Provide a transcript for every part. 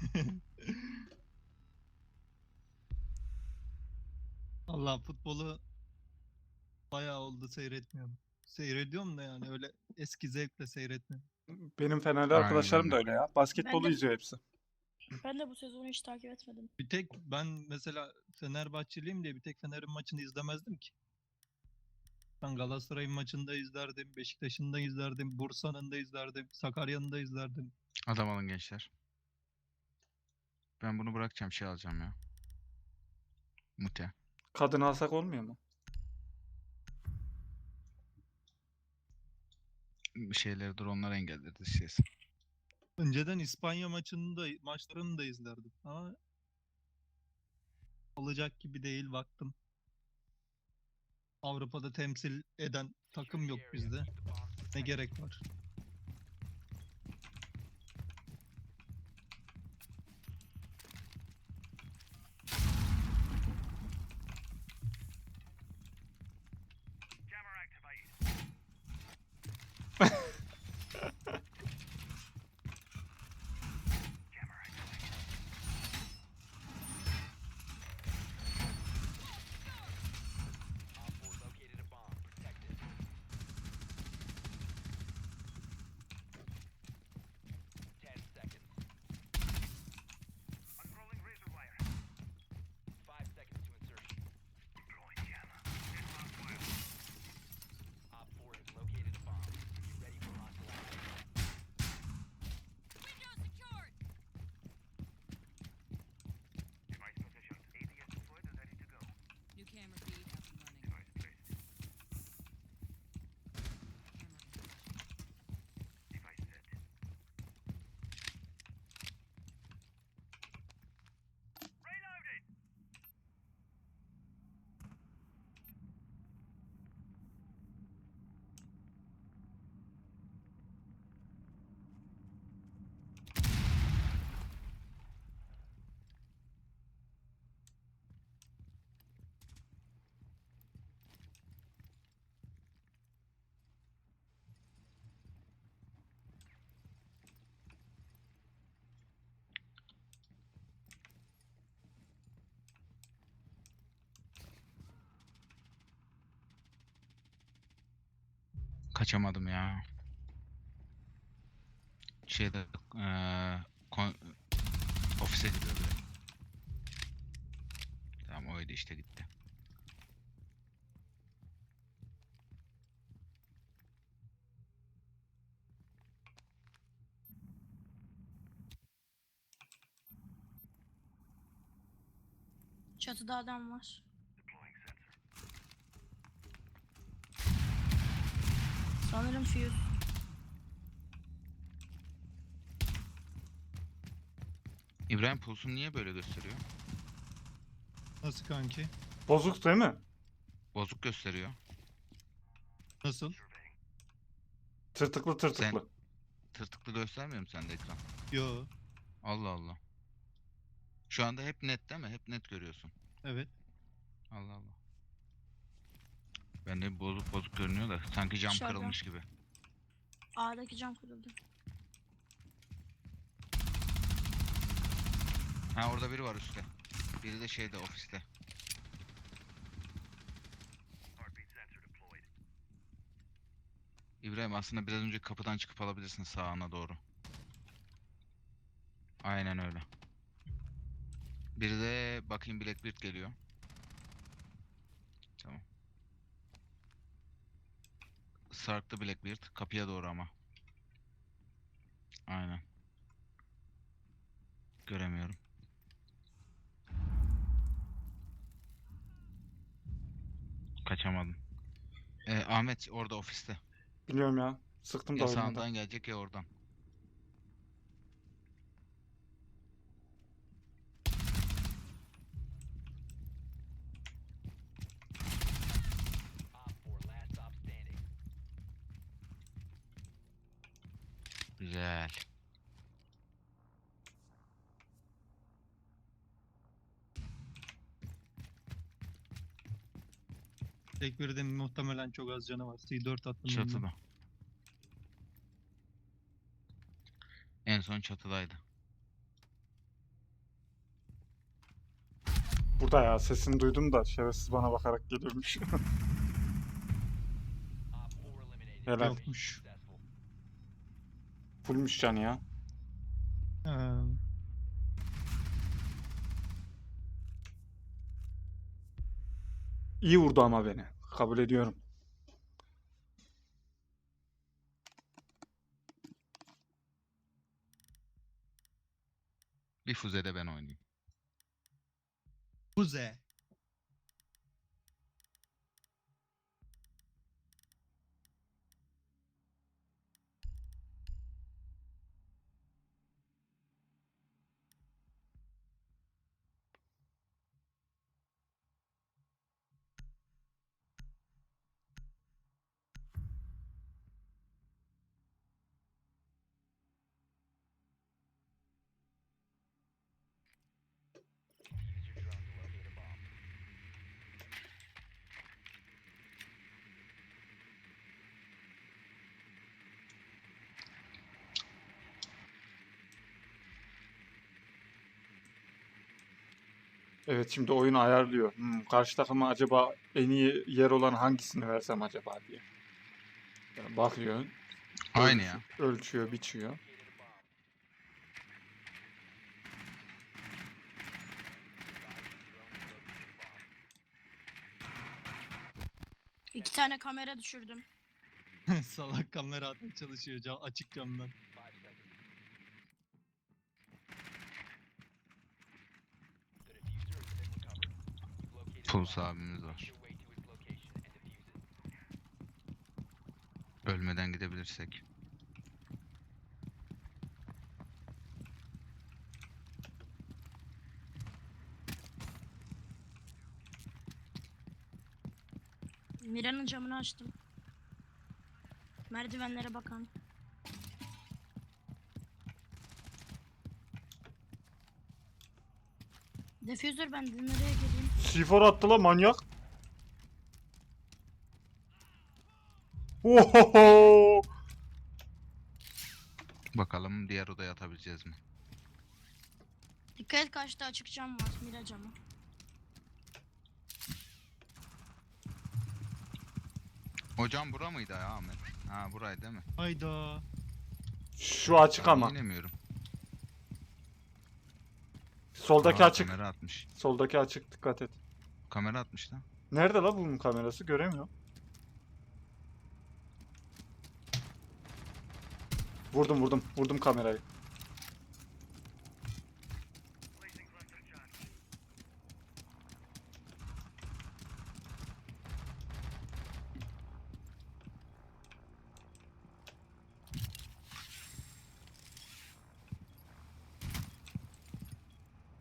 Allah futbolu bayağı oldu seyretmiyorum. Seyrediyorum da yani öyle eski zevkle seyretmiyorum. Benim Fenerli Aynen arkadaşlarım da öyle. ya. Basketbolu Ben de- izliyor hepsi. Ben de bu sezonu hiç takip etmedim. Bir tek ben mesela Fenerbahçeliyim diye bir tek Fener'in maçını izlemezdim ki. Ben Galatasaray'ın maçında izlerdim, Beşiktaş'ın da izlerdim, Bursa'nın da izlerdim, Sakarya'nın da izlerdim. Adam alın gençler. Ben bunu bırakacağım şey alacağım ya. Mute. Kadın alsak olmuyor mu? Bir şeyleri dur onları engelledi ses. Önceden İspanya maçını da maçlarını da izlerdim ama olacak gibi değil baktım. Avrupa'da temsil eden takım yok bizde. Ne gerek var? Kaçamadım ya. Şeyde eee kon- ofise gidiyor bir de. Tamam oydu işte gitti. Çatıda adam var. Sanırım Fuse. İbrahim pulsunu niye böyle gösteriyor? Nasıl kanki? Bozuk değil mi? Bozuk gösteriyor. Nasıl? Tırtıklı tırtıklı. Tırtıklı göstermiyor mu sende ekran? Yo, Allah Allah. Şu anda hep net değil mi? Hep net görüyorsun. evet. Allah Allah. Bende bozuk bozuk görünüyor da sanki cam Dışarıda. kırılmış gibi. A'daki cam kırıldı. Ha orada biri var üstte. Biri de şeyde ofiste. İbrahim aslında biraz önce kapıdan çıkıp alabilirsin sağına doğru. Aynen öyle. Biri de bakayım Blackbeard geliyor. Tamam. Sarktı Blackbeard kapıya doğru ama. Aynen. Göremiyorum. Kaçamadım. Ee, Ahmet orada ofiste. Biliyorum ya. Sıktım da Ya sağından gelecek ya oradan. Tek birde muhtemelen çok az canı var. C4 attım. Çatıda. En son çatıdaydı. Burada ya sesini duydum da şerefsiz bana bakarak geliyormuş. Helal. Yokmuş. Fullmüş can ya. Ee, İyi vurdu ama beni. Kabul ediyorum. Bir füzede ben oynayayım. Kuze. Evet şimdi oyun ayarlıyor. Hmm, karşı takıma acaba en iyi yer olan hangisini versem acaba diye. Yani bakıyor. Aynı ya. Ölçüyor, biçiyor. İki tane kamera düşürdüm. Salak kamera atmaya çalışıyor cam, açık camdan. Puls abimiz var. Ölmeden gidebilirsek. Mira'nın camını açtım. Merdivenlere bakan. Defuser ben nereye geleyim? C4 attı la manyak. Ohoho! Bakalım diğer odaya atabileceğiz mi? Dikkat et karşıda açık cam var. Mira camı. Hocam bura mıydı ya Ahmet? Ha buraydı değil mi? Hayda. Şu açık Ben ama. inemiyorum. Soldaki Aa, açık. Kamera atmış. Soldaki açık dikkat et. Kamera atmış lan. Nerede la bunun kamerası? Göremiyorum. Vurdum vurdum. Vurdum kamerayı.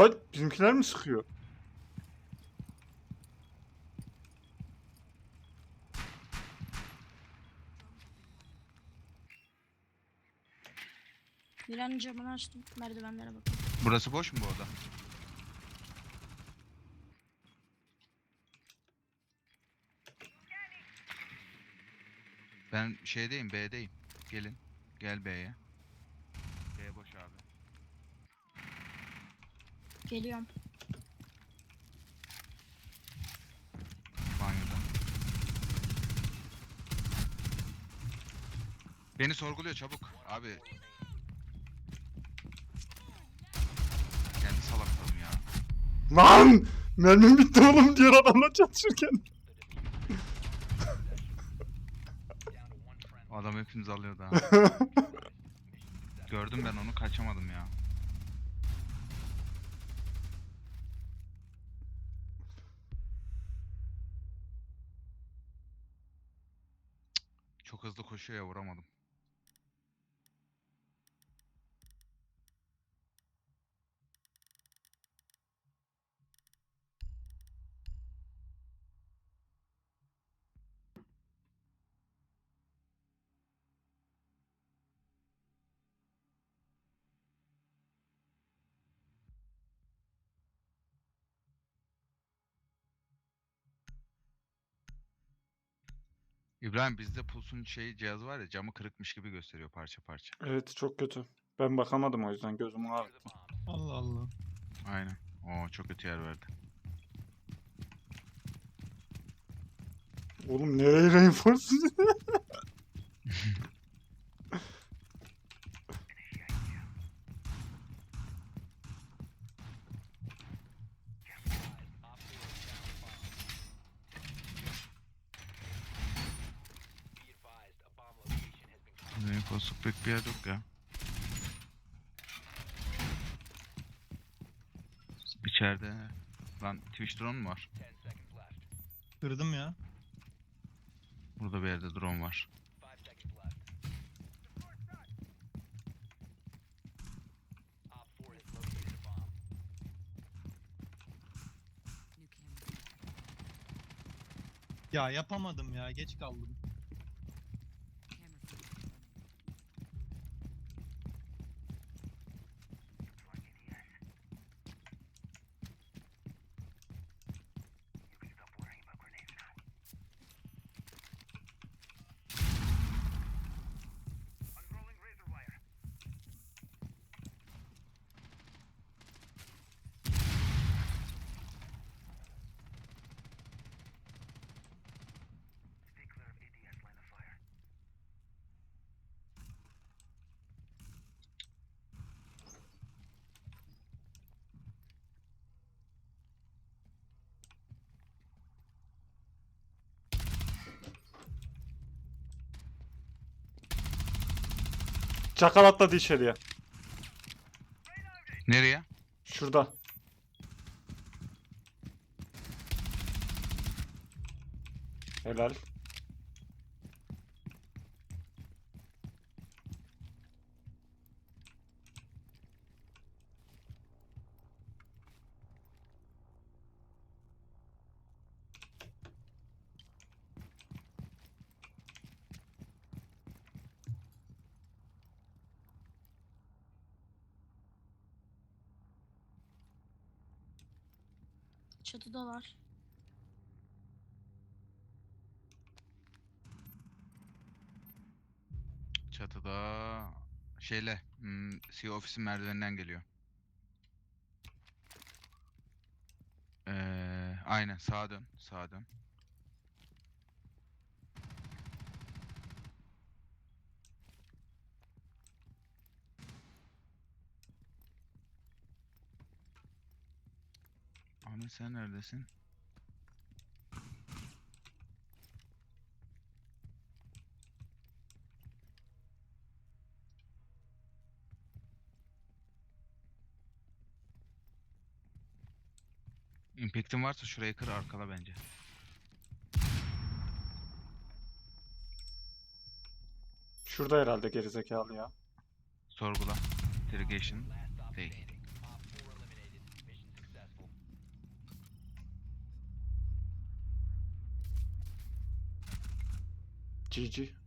Lan bizimkiler mi sıkıyor? Mira'nın camını açtım. Merdivenlere bakın. Burası boş mu bu oda? Ben şeydeyim, B'deyim. Gelin. Gel B'ye. B boş abi. Geliyorum. Banyoda. Beni sorguluyor çabuk. Abi. Kendi salaklığım ya. Lan! Mermim bitti oğlum diğer adamla çatışırken. Adam hepimiz alıyordu ha. Gördüm ben onu kaçamadım ya. Çok hızlı koşuyor ya vuramadım. İbrahim bizde Pulse'un şey cihazı var ya camı kırıkmış gibi gösteriyor parça parça. Evet çok kötü. Ben bakamadım o yüzden gözüm ağrıdı. Allah Allah. Aynen. Oo çok kötü yer verdi. Oğlum nereye reinforce? Reinforce'luk pek bir yer yok ya. İçeride. Lan Twitch drone mu var? Kırdım ya. Burada bir yerde drone var. Ya yapamadım ya. Geç kaldım. Çakal atladı içeriye. Nereye? Şurada. Helal. Çatıdalar. Çatıda şeyle hmm, CEO ofisin merdiveninden geliyor. Ee, aynen sağa dön, sağa dön. Ahmet sen neredesin? Impact'in varsa şurayı kır arkala bence. Şurada herhalde gerizekalı ya. Sorgula. Interrogation. Değil. GG.